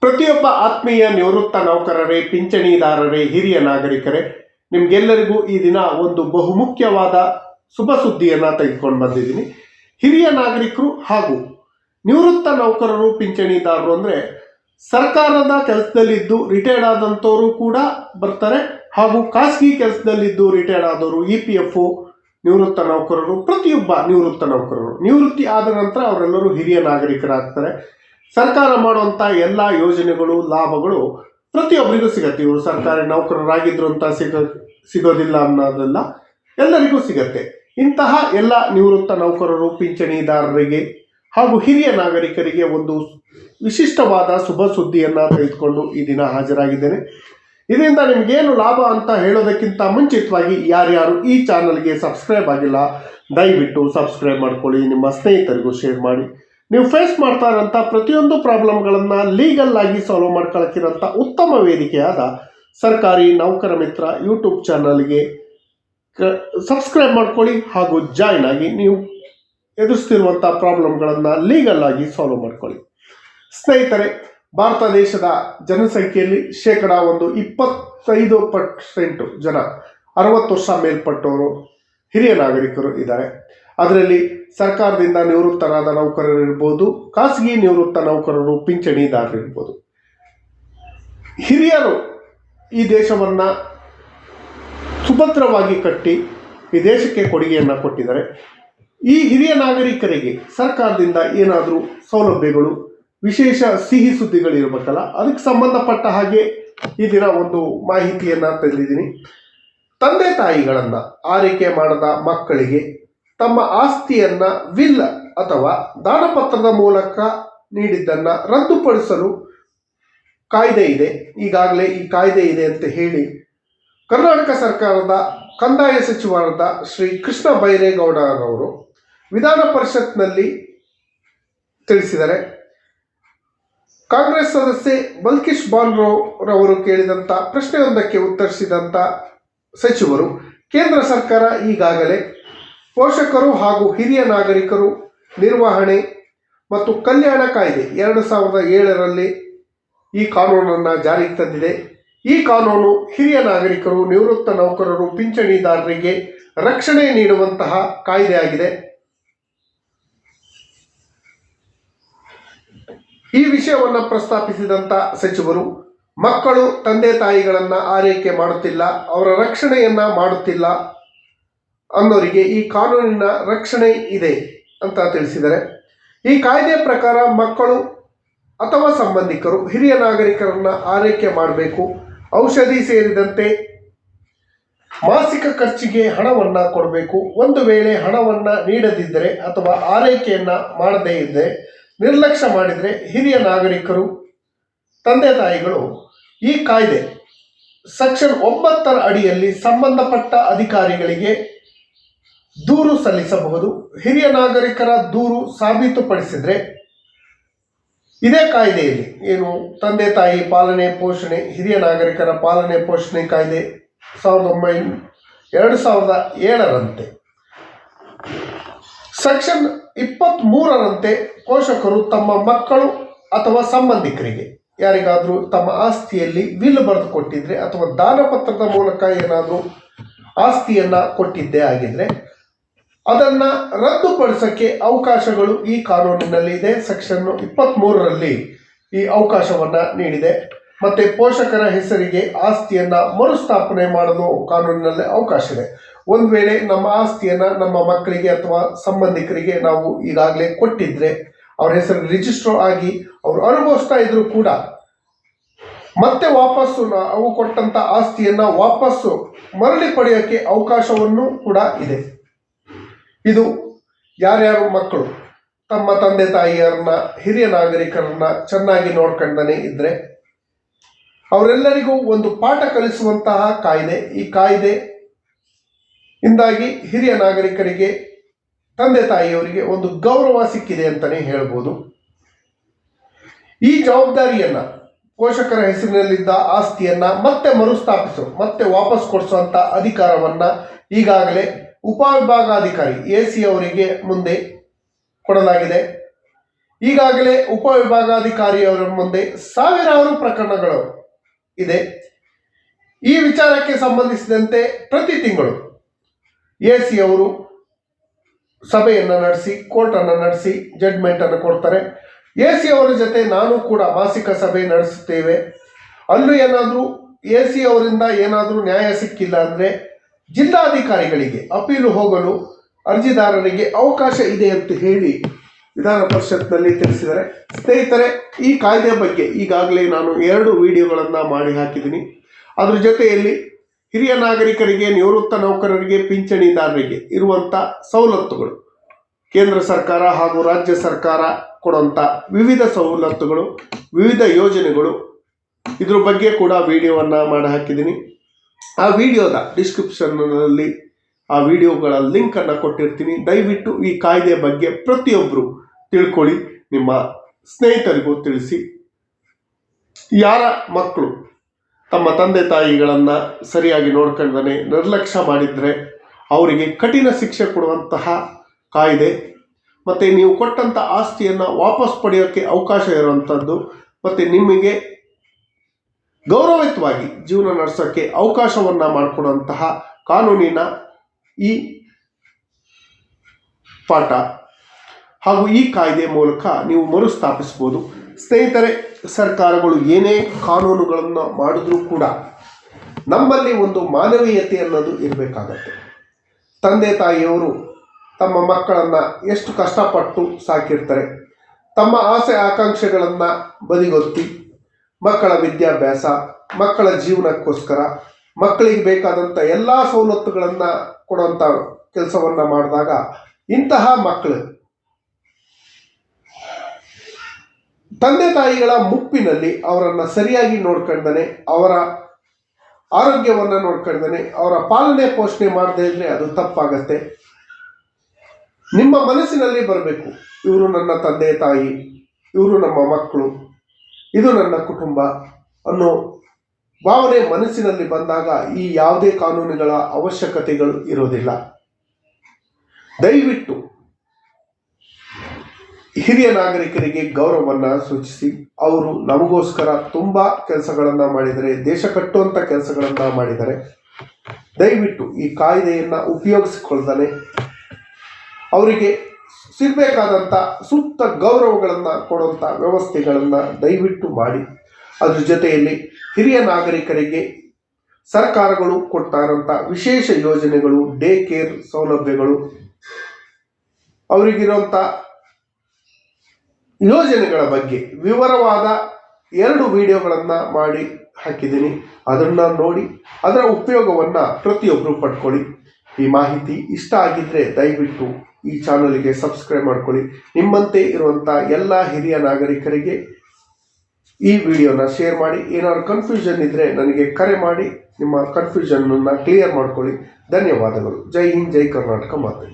ಪ್ರತಿಯೊಬ್ಬ ಆತ್ಮೀಯ ನಿವೃತ್ತ ನೌಕರರೇ, ಪಿಂಚಣಿದಾರರೇ, ಹಿರಿಯ ನಾಗರಿಕರೇ, ನಿಮ್ಗೆಲ್ಲರಿಗೂ ಈ ದಿನ ಒಂದು ಬಹುಮುಖ್ಯವಾದ ಶುಭ ಸುದ್ದಿಯನ್ನ ತೆಗೆದುಕೊಂಡು ಬಂದಿದ್ದೀನಿ. ಹಿರಿಯ ನಾಗರಿಕರು ಹಾಗೂ ನಿವೃತ್ತ ನೌಕರರು, ಪಿಂಚಣಿದಾರರು ಅಂದ್ರೆ ಸರ್ಕಾರದ ಕೆಲಸದಲ್ಲಿದ್ದು ರಿಟೈರ್ಡ್ ಆದಂಥವರು ಕೂಡ ಬರ್ತಾರೆ ಹಾಗೂ ಖಾಸಗಿ ಕೆಲಸದಲ್ಲಿದ್ದು ರಿಟೈರ್ಡ್ ಆದವರು ಇ ಪಿ ಎಫ್ ನಿವೃತ್ತ ನೌಕರರು, ಪ್ರತಿಯೊಬ್ಬ ನಿವೃತ್ತ ನೌಕರರು. ನಿವೃತ್ತಿ ಆದ ನಂತರ ಅವರೆಲ್ಲರೂ ಹಿರಿಯ ನಾಗರಿಕರಾಗ್ತಾರೆ. ಸರ್ಕಾರ ಮಾಡುವಂಥ ಎಲ್ಲ ಯೋಜನೆಗಳು, ಲಾಭಗಳು ಪ್ರತಿಯೊಬ್ಬರಿಗೂ ಸಿಗತ್ತೆ. ಇವರು ಸರ್ಕಾರಿ ನೌಕರರಾಗಿದ್ರು ಅಂತ ಸಿಗ, ಸಿಗೋದಿಲ್ಲ ಅನ್ನೋದೆಲ್ಲ, ಎಲ್ಲರಿಗೂ ಸಿಗತ್ತೆ. ಇಂತಹ ಎಲ್ಲ ನಿವೃತ್ತ ನೌಕರರು, ಪಿಂಚಣಿದಾರರಿಗೆ ಹಾಗೂ ಹಿರಿಯ ನಾಗರಿಕರಿಗೆ ಒಂದು ವಿಶಿಷ್ಟವಾದ ಶುಭ ಸುದ್ದಿಯನ್ನು ತೆಗೆದುಕೊಂಡು ಈ ದಿನ ಹಾಜರಾಗಿದ್ದೇನೆ. ಇದರಿಂದ ನಿಮಗೇನು ಲಾಭ ಅಂತ ಹೇಳೋದಕ್ಕಿಂತ ಮುಂಚಿತವಾಗಿ ಯಾರ್ಯಾರು ಈ ಚಾನಲ್ಗೆ ಸಬ್ಸ್ಕ್ರೈಬ್ ಆಗಿಲ್ಲ, ದಯವಿಟ್ಟು ಸಬ್ಸ್ಕ್ರೈಬ್ ಮಾಡ್ಕೊಳ್ಳಿ. ನಿಮ್ಮ ಸ್ನೇಹಿತರಿಗೂ ಶೇರ್ ಮಾಡಿ. ನೀವು ಫೇಸ್ ಮಾಡ್ತಾ ಇರೋಂಥ ಪ್ರತಿಯೊಂದು ಪ್ರಾಬ್ಲಮ್ಗಳನ್ನು ಲೀಗಲ್ ಆಗಿ ಸಾಲ್ವ್ ಮಾಡ್ಕೊಳಕ್ಕಿರೋಂಥ ಉತ್ತಮ ವೇದಿಕೆಯಾದ ಸರ್ಕಾರಿ ನೌಕರ ಮಿತ್ರ ಯೂಟ್ಯೂಬ್ ಚಾನಲ್ಗೆ ಸಬ್ಸ್ಕ್ರೈಬ್ ಮಾಡ್ಕೊಳ್ಳಿ ಹಾಗೂ ಜಾಯ್ನ್ ಆಗಿ ನೀವು ಎದುರಿಸ್ತಿರುವಂಥ ಪ್ರಾಬ್ಲಮ್ಗಳನ್ನು ಲೀಗಲ್ ಆಗಿ ಸಾಲ್ವ್ ಮಾಡ್ಕೊಳ್ಳಿ. ಸ್ನೇಹಿತರೆ, ಭಾರತ ದೇಶದ ಜನಸಂಖ್ಯೆಯಲ್ಲಿ ಶೇಕಡ ಒಂದು ಇಪ್ಪತ್ತೈದು ಪರ್ಸೆಂಟು ಜನ ಅರವತ್ತು ವರ್ಷ ಮೇಲ್ಪಟ್ಟವರು ಹಿರಿಯ ನಾಗರಿಕರು ಇದ್ದಾರೆ. ಅದರಲ್ಲಿ ಸರ್ಕಾರದಿಂದ ನಿವೃತ್ತರಾದ ನೌಕರರು ಇರ್ಬೋದು ಖಾಸಗಿ ನಿವೃತ್ತ ನೌಕರರು ಪಿಂಚಣಿದಾರರು ಇರ್ಬೋದು ಹಿರಿಯರು ಈ ದೇಶವನ್ನು ಸುಭದ್ರವಾಗಿ ಕಟ್ಟಿ ಈ ದೇಶಕ್ಕೆ ಕೊಡುಗೆಯನ್ನು ಕೊಟ್ಟಿದ್ದಾರೆ. ಈ ಹಿರಿಯ ನಾಗರಿಕರಿಗೆ ಸರ್ಕಾರದಿಂದ ಏನಾದರೂ ಸೌಲಭ್ಯಗಳು, ವಿಶೇಷ ಸಿಹಿ ಸುದ್ದಿಗಳಿರಬೇಕಲ್ಲ, ಅದಕ್ಕೆ ಸಂಬಂಧಪಟ್ಟ ಹಾಗೆ ಈ ದಿನ ಒಂದು ಮಾಹಿತಿಯನ್ನು ತಂದಿದ್ದೀನಿ. ತಂದೆ ತಾಯಿಗಳನ್ನು ಆರೈಕೆ ಮಾಡದ ಮಕ್ಕಳಿಗೆ ತಮ್ಮ ಆಸ್ತಿಯನ್ನ ವಿಲ್ ಅಥವಾ ದಾನಪತ್ರದ ಮೂಲಕ ನೀಡಿದ್ದನ್ನು ರದ್ದುಪಡಿಸಲು ಕಾಯ್ದೆ ಇದೆ. ಈಗಾಗಲೇ ಈ ಕಾಯ್ದೆ ಇದೆ ಅಂತ ಹೇಳಿ ಕರ್ನಾಟಕ ಸರ್ಕಾರದ ಕಂದಾಯ ಸಚಿವರಾದ ಶ್ರೀ ಕೃಷ್ಣ ಬೈರೇಗೌಡರವರು ವಿಧಾನ ಪರಿಷತ್ನಲ್ಲಿ ತಿಳಿಸಿದರೆ, ಕಾಂಗ್ರೆಸ್ ಸದಸ್ಯೆ ಬಲ್ಕಿಶ್ ರವರು ಕೇಳಿದಂಥ ಪ್ರಶ್ನೆಯೊಂದಕ್ಕೆ ಉತ್ತರಿಸಿದಂಥ ಸಚಿವರು, ಕೇಂದ್ರ ಸರ್ಕಾರ ಈಗಾಗಲೇ ಪೋಷಕರು ಹಾಗೂ ಹಿರಿಯ ನಾಗರಿಕರು ನಿರ್ವಹಣೆ ಮತ್ತು ಕಲ್ಯಾಣ ಕಾಯ್ದೆ ಎರಡು ಸಾವಿರದ ಏಳರಲ್ಲಿ ಈ ಕಾನೂನನ್ನು ಜಾರಿಗೆ ತಂದಿದೆ. ಈ ಕಾನೂನು ಹಿರಿಯ ನಾಗರಿಕರು, ನಿವೃತ್ತ ನೌಕರರು, ಪಿಂಚಣಿದಾರರಿಗೆ ರಕ್ಷಣೆ ನೀಡುವಂತಹ ಕಾಯ್ದೆ ಆಗಿದೆ. ಈ ವಿಷಯವನ್ನು ಪ್ರಸ್ತಾಪಿಸಿದಂಥ ಸಚಿವರು, ಮಕ್ಕಳು, ತಂದೆ ತಾಯಿಗಳನ್ನು ಆರೈಕೆ ಮಾಡುತ್ತಿಲ್ಲ, ಅವರ ರಕ್ಷಣೆಯನ್ನು ಮಾಡುತ್ತಿಲ್ಲ ಅನ್ನೋರಿಗೆ ಈ ಕಾನೂನಿನ ರಕ್ಷಣೆ ಇದೆ ಅಂತ ತಿಳಿಸಿದರೆ ಈ ಕಾಯ್ದೆ ಪ್ರಕಾರ ಮಕ್ಕಳು ಅಥವಾ ಸಂಬಂಧಿಕರು ಹಿರಿಯ ನಾಗರಿಕರನ್ನು ಆರೈಕೆ ಮಾಡಬೇಕು. ಔಷಧಿ ಸೇರಿದಂತೆ ಮಾಸಿಕ ಖರ್ಚಿಗೆ ಹಣವನ್ನು ಕೊಡಬೇಕು. ಒಂದು ವೇಳೆ ಹಣವನ್ನು ನೀಡದಿದ್ದರೆ ಅಥವಾ ಆರೈಕೆಯನ್ನು ಮಾಡದೇ ಇದ್ದರೆ ನಿರ್ಲಕ್ಷ್ಯ ಮಾಡಿದರೆ ಹಿರಿಯ ನಾಗರಿಕರು, ತಂದೆ ತಾಯಿಗಳು ಈ ಕಾಯ್ದೆ ಸೆಕ್ಷನ್ ಒಂಬತ್ತರ ಅಡಿಯಲ್ಲಿ ಸಂಬಂಧಪಟ್ಟ ಅಧಿಕಾರಿಗಳಿಗೆ ದೂರು ಸಲ್ಲಿಸಬಹುದು. ಹಿರಿಯ ನಾಗರಿಕರ ದೂರು ಸಾಬೀತುಪಡಿಸಿದರೆ ಇದೇ ಕಾಯ್ದೆಯಲ್ಲಿ ಏನು ತಂದೆ ತಾಯಿ ಪಾಲನೆ ಪೋಷಣೆ, ಹಿರಿಯ ನಾಗರಿಕರ ಪಾಲನೆ ಪೋಷಣೆ ಕಾಯ್ದೆ ಸಾವಿರದ ಒಂಬೈನೂರ ಎರಡು ಸಾವಿರದ ಏಳರಂತೆ. ಸೆಕ್ಷನ್ ಇಪ್ಪತ್ತ್ ಮೂರರಂತೆ ಪೋಷಕರು ತಮ್ಮ ಮಕ್ಕಳು ಅಥವಾ ಸಂಬಂಧಿಕರಿಗೆ, ಯಾರಿಗಾದರೂ ತಮ್ಮ ಆಸ್ತಿಯಲ್ಲಿ ವಿಲ್ ಬರೆದು ಕೊಟ್ಟಿದ್ರೆ ಅಥವಾ ದಾನಪತ್ರದ ಮೂಲಕ ಏನಾದರೂ ಆಸ್ತಿಯನ್ನು ಕೊಟ್ಟಿದ್ದೇ ಆಗಿದ್ರೆ ಅದನ್ನ ರದ್ದುಪಡಿಸೋಕ್ಕೆ ಅವಕಾಶಗಳು ಈ ಕಾನೂನಿನಲ್ಲಿ ಇದೆ. ಸೆಕ್ಷನ್ ಇಪ್ಪತ್ತ್ಮೂರರಲ್ಲಿ ಈ ಅವಕಾಶವನ್ನ ನೀಡಿದೆ. ಮತ್ತೆ ಪೋಷಕರ ಹೆಸರಿಗೆ ಆಸ್ತಿಯನ್ನ ಮರುಸ್ಥಾಪನೆ ಮಾಡಲು ಕಾನೂನಿನಲ್ಲಿ ಅವಕಾಶ ಇದೆ. ಒಂದು ವೇಳೆ ನಮ್ಮ ಆಸ್ತಿಯನ್ನ ನಮ್ಮ ಮಕ್ಕಳಿಗೆ ಅಥವಾ ಸಂಬಂಧಿಕರಿಗೆ ನಾವು ಈಗಾಗಲೇ ಕೊಟ್ಟಿದ್ರೆ, ಅವ್ರ ಹೆಸರು ರಿಜಿಸ್ಟರ್ ಆಗಿ ಅವರು ಅನುಭವಿಸ್ತಾ ಇದ್ರು ಕೂಡ ಮತ್ತೆ ವಾಪಸ್ಸು ಅವು ಕೊಟ್ಟಂತ ಆಸ್ತಿಯನ್ನ ವಾಪಸ್ಸು ಮರಳಿ ಪಡೆಯೋಕ್ಕೆ ಅವಕಾಶವನ್ನು ಕೂಡ ಇದೆ. ಇದು ಯಾರ್ಯಾರು ಮಕ್ಕಳು? ತಮ್ಮ ತಂದೆ ತಾಯಿಯರನ್ನ ಹಿರಿಯ ನಾಗರಿಕರನ್ನ ಚೆನ್ನಾಗಿ ನೋಡ್ಕೊಂಡನೆ ಇದ್ರೆ ಅವರೆಲ್ಲರಿಗೂ ಒಂದು ಪಾಠ ಕಲಿಸುವಂತಹ ಕಾಯ್ದೆ. ಈ ಕಾಯ್ದೆ ಇಂದಾಗಿ ಹಿರಿಯ ನಾಗರಿಕರಿಗೆ, ತಂದೆ ತಾಯಿಯವರಿಗೆ ಒಂದು ಗೌರವ ಸಿಕ್ಕಿದೆ ಅಂತಲೇ ಹೇಳ್ಬೋದು. ಈ ಜವಾಬ್ದಾರಿಯನ್ನ, ಪೋಷಕರ ಹೆಸರಿನಲ್ಲಿದ್ದ ಆಸ್ತಿಯನ್ನ ಮತ್ತೆ ಮರುಸ್ಥಾಪಿಸು, ಮತ್ತೆ ವಾಪಸ್ ಕೊಡಿಸುವಂತ ಅಧಿಕಾರವನ್ನ ಈಗಾಗಲೇ ಉಪವಿಭಾಗಾಧಿಕಾರಿ ಎ ಸಿ ಅವರಿಗೆ ಮುಂದೆ ಕೊಡಲಾಗಿದೆ. ಈಗಾಗಲೇ ಉಪವಿಭಾಗಾಧಿಕಾರಿಯವರ ಮುಂದೆ ಸಾವಿರಾರು ಪ್ರಕರಣಗಳು ಇದೆ. ಈ ವಿಚಾರಕ್ಕೆ ಸಂಬಂಧಿಸಿದಂತೆ ಪ್ರತಿ ತಿಂಗಳು ಎ ಸಿ ಅವರು ಸಭೆಯನ್ನು ನಡೆಸಿ, ಕೋರ್ಟನ್ನು ನಡೆಸಿ ಜಡ್ಮೆಂಟನ್ನು ಕೊಡ್ತಾರೆ. ಎ ಸಿ ಅವರ ಜೊತೆ ನಾನು ಕೂಡ ಮಾಸಿಕ ಸಭೆ ನಡೆಸುತ್ತೇವೆ. ಅಲ್ಲೂ ಏನಾದರೂ ಎ ಸಿ ಅವರಿಂದ ಏನಾದರೂ ನ್ಯಾಯ ಸಿಕ್ಕಿಲ್ಲ ಅಂದರೆ ಜಿಲ್ಲಾಧಿಕಾರಿಗಳಿಗೆ ಅಪೀಲು ಹೋಗಲು ಅರ್ಜಿದಾರರಿಗೆ ಅವಕಾಶ ಇದೆ ಅಂತ ಹೇಳಿ ವಿಧಾನ ಪರಿಷತ್ನಲ್ಲಿ ತಿಳಿಸಿದರೆ ಸ್ನೇಹಿತರೆ, ಈ ಕಾಯ್ದೆ ಬಗ್ಗೆ ಈಗಾಗಲೇ ನಾನು ಎರಡು ವಿಡಿಯೋಗಳನ್ನು ಮಾಡಿ ಹಾಕಿದ್ದೀನಿ. ಅದ್ರ ಜೊತೆಯಲ್ಲಿ ಹಿರಿಯ ನಾಗರಿಕರಿಗೆ, ನಿವೃತ್ತ ನೌಕರರಿಗೆ, ಪಿಂಚಣಿದಾರರಿಗೆ ಇರುವಂಥ ಸವಲತ್ತುಗಳು, ಕೇಂದ್ರ ಸರ್ಕಾರ ಹಾಗೂ ರಾಜ್ಯ ಸರ್ಕಾರ ಕೊಡುವಂಥ ವಿವಿಧ ಸವಲತ್ತುಗಳು, ವಿವಿಧ ಯೋಜನೆಗಳು ಇದ್ರ ಬಗ್ಗೆ ಕೂಡ ವಿಡಿಯೋವನ್ನು ಮಾಡಿ ಹಾಕಿದ್ದೀನಿ. ಆ ವಿಡಿಯೋದ ಡಿಸ್ಕ್ರಿಪ್ಷನ್ನಲ್ಲಿ ಆ ವಿಡಿಯೋಗಳ ಲಿಂಕನ್ನು ಕೊಟ್ಟಿರ್ತೀನಿ. ದಯವಿಟ್ಟು ಈ ಕಾಯ್ದೆ ಬಗ್ಗೆ ಪ್ರತಿಯೊಬ್ಬರು ತಿಳ್ಕೊಳ್ಳಿ. ನಿಮ್ಮ ಸ್ನೇಹಿತರಿಗೂ ತಿಳಿಸಿ. ಯಾರ ಮಕ್ಕಳು ತಮ್ಮ ತಂದೆ ತಾಯಿಗಳನ್ನು ಸರಿಯಾಗಿ ನೋಡ್ಕೊಂಡನೆ ನಿರ್ಲಕ್ಷ್ಯ ಮಾಡಿದರೆ ಅವರಿಗೆ ಕಠಿಣ ಶಿಕ್ಷೆ ಕೊಡುವಂತಹ ಕಾಯ್ದೆ. ಮತ್ತು ನೀವು ಕೊಟ್ಟಂಥ ಆಸ್ತಿಯನ್ನು ವಾಪಸ್ ಪಡೆಯೋಕ್ಕೆ ಅವಕಾಶ ಇರುವಂಥದ್ದು ಮತ್ತು ನಿಮಗೆ ಗೌರವಯುತವಾಗಿ ಜೀವನ ನಡೆಸೋಕ್ಕೆ ಅವಕಾಶವನ್ನು ಮಾಡಿಕೊಡುವಂತಹ ಕಾನೂನಿನ ಈ ಪಾಠ ಹಾಗೂ ಈ ಕಾಯ್ದೆ ಮೂಲಕ ನೀವು ಮರುಸ್ಥಾಪಿಸ್ಬೋದು ಸ್ನೇಹಿತರೆ, ಸರ್ಕಾರಗಳು ಏನೇ ಕಾನೂನುಗಳನ್ನು ಮಾಡಿದ್ರೂ ಕೂಡ ನಮ್ಮಲ್ಲಿ ಒಂದು ಮಾನವೀಯತೆ ಅನ್ನೋದು ಇರಬೇಕಾಗತ್ತೆ. ತಂದೆ ತಾಯಿಯವರು ತಮ್ಮ ಮಕ್ಕಳನ್ನು ಎಷ್ಟು ಕಷ್ಟಪಟ್ಟು ಸಾಕಿರ್ತಾರೆ, ತಮ್ಮ ಆಸೆ ಆಕಾಂಕ್ಷೆಗಳನ್ನು ಬದಿಗೊತ್ತಿ ಮಕ್ಕಳ ವಿದ್ಯಾಭ್ಯಾಸ, ಮಕ್ಕಳ ಜೀವನಕ್ಕೋಸ್ಕರ ಮಕ್ಕಳಿಗೆ ಬೇಕಾದಂಥ ಎಲ್ಲ ಸವಲತ್ತುಗಳನ್ನು ಕೊಡುವಂಥ ಕೆಲಸವನ್ನು ಮಾಡಿದಾಗ ಇಂತಹ ಮಕ್ಕಳು ತಂದೆ ತಾಯಿಗಳ ಮುಪ್ಪಿನಲ್ಲಿ ಅವರನ್ನು ಸರಿಯಾಗಿ ನೋಡ್ಕೊಂಡನೆ ಅವರ ಆರೋಗ್ಯವನ್ನು ನೋಡ್ಕೊಂಡನೆ ಅವರ ಪಾಲನೆ ಪೋಷಣೆ ಮಾಡದೇ ಇದ್ರೆ ಅದು ತಪ್ಪಾಗತ್ತೆ. ನಿಮ್ಮ ಮನಸ್ಸಿನಲ್ಲಿ ಬರಬೇಕು, ಇವರು ನನ್ನ ತಂದೆ ತಾಯಿ, ಇವರು ನಮ್ಮ ಮಕ್ಕಳು. ಇದು ನನ್ನ ಕುಟುಂಬ ಅನ್ನೋ ಭಾವನೆ ಮನಸ್ಸಿನಲ್ಲಿ ಬಂದಾಗ ಈ ಯಾವುದೇ ಕಾನೂನುಗಳ ಅವಶ್ಯಕತೆಗಳು ಇರೋದಿಲ್ಲ ದಯವಿಟ್ಟು ಹಿರಿಯ ನಾಗರಿಕರಿಗೆ ಗೌರವವನ್ನು ಸೂಚಿಸಿ. ಅವರು ನಮಗೋಸ್ಕರ ತುಂಬ ಕೆಲಸಗಳನ್ನು ಮಾಡಿದರೆ, ದೇಶ ಕಟ್ಟುವಂಥ ಕೆಲಸಗಳನ್ನು ಮಾಡಿದರೆ, ದಯವಿಟ್ಟು ಈ ಕಾಯ್ದೆಯನ್ನು ಉಪಯೋಗಿಸಿಕೊಳ್ತಾನೆ ಅವರಿಗೆ ಸಿಗಬೇಕಾದಂಥ ಸೂಕ್ತ ಗೌರವಗಳನ್ನು ಕೊಡುವಂಥ ವ್ಯವಸ್ಥೆಗಳನ್ನು ದಯವಿಟ್ಟು ಮಾಡಿ. ಅದ್ರ ಜೊತೆಯಲ್ಲಿ ಹಿರಿಯ ನಾಗರಿಕರಿಗೆ ಸರ್ಕಾರಗಳು ಕೊಡ್ತಾ ಇರೋಂಥ ವಿಶೇಷ ಯೋಜನೆಗಳು ಡೇ ಕೇರ್ ಸೌಲಭ್ಯಗಳು. ಅವರಿಗಿರುವಂಥ ಯೋಜನೆಗಳ ಬಗ್ಗೆ ವಿವರವಾದ ಎರಡು ವಿಡಿಯೋಗಳನ್ನು ಮಾಡಿ ಹಾಕಿದ್ದೀನಿ. ಅದನ್ನು ನೋಡಿ, ಅದರ ಉಪಯೋಗವನ್ನು ಪ್ರತಿಯೊಬ್ಬರು ಪಡ್ಕೊಳ್ಳಿ. ಈ ಮಾಹಿತಿ ಇಷ್ಟ ಆಗಿದ್ದರೆ ದಯವಿಟ್ಟು ಈ ಚಾನಲ್ಗೆ ಸಬ್ಸ್ಕ್ರೈಬ್ ಮಾಡ್ಕೊಳ್ಳಿ. ನಿಮ್ಮಂತೆ ಇರುವಂಥ ಎಲ್ಲ ಹಿರಿಯ ನಾಗರಿಕರಿಗೆ ಈ ವಿಡಿಯೋನ ಶೇರ್ ಮಾಡಿ. ಏನಾದ್ರು ಕನ್ಫ್ಯೂಷನ್ ಇದ್ದರೆ ನನಗೆ ಕರೆ ಮಾಡಿ. ನಿಮ್ಮ ಕನ್ಫ್ಯೂಷನನ್ನು ಕ್ಲಿಯರ್ ಮಾಡ್ಕೊಳ್ಳಿ. ಧನ್ಯವಾದಗಳು. ಜೈ ಹಿಂದ್, ಜೈ ಕರ್ನಾಟಕ ಮಾತು.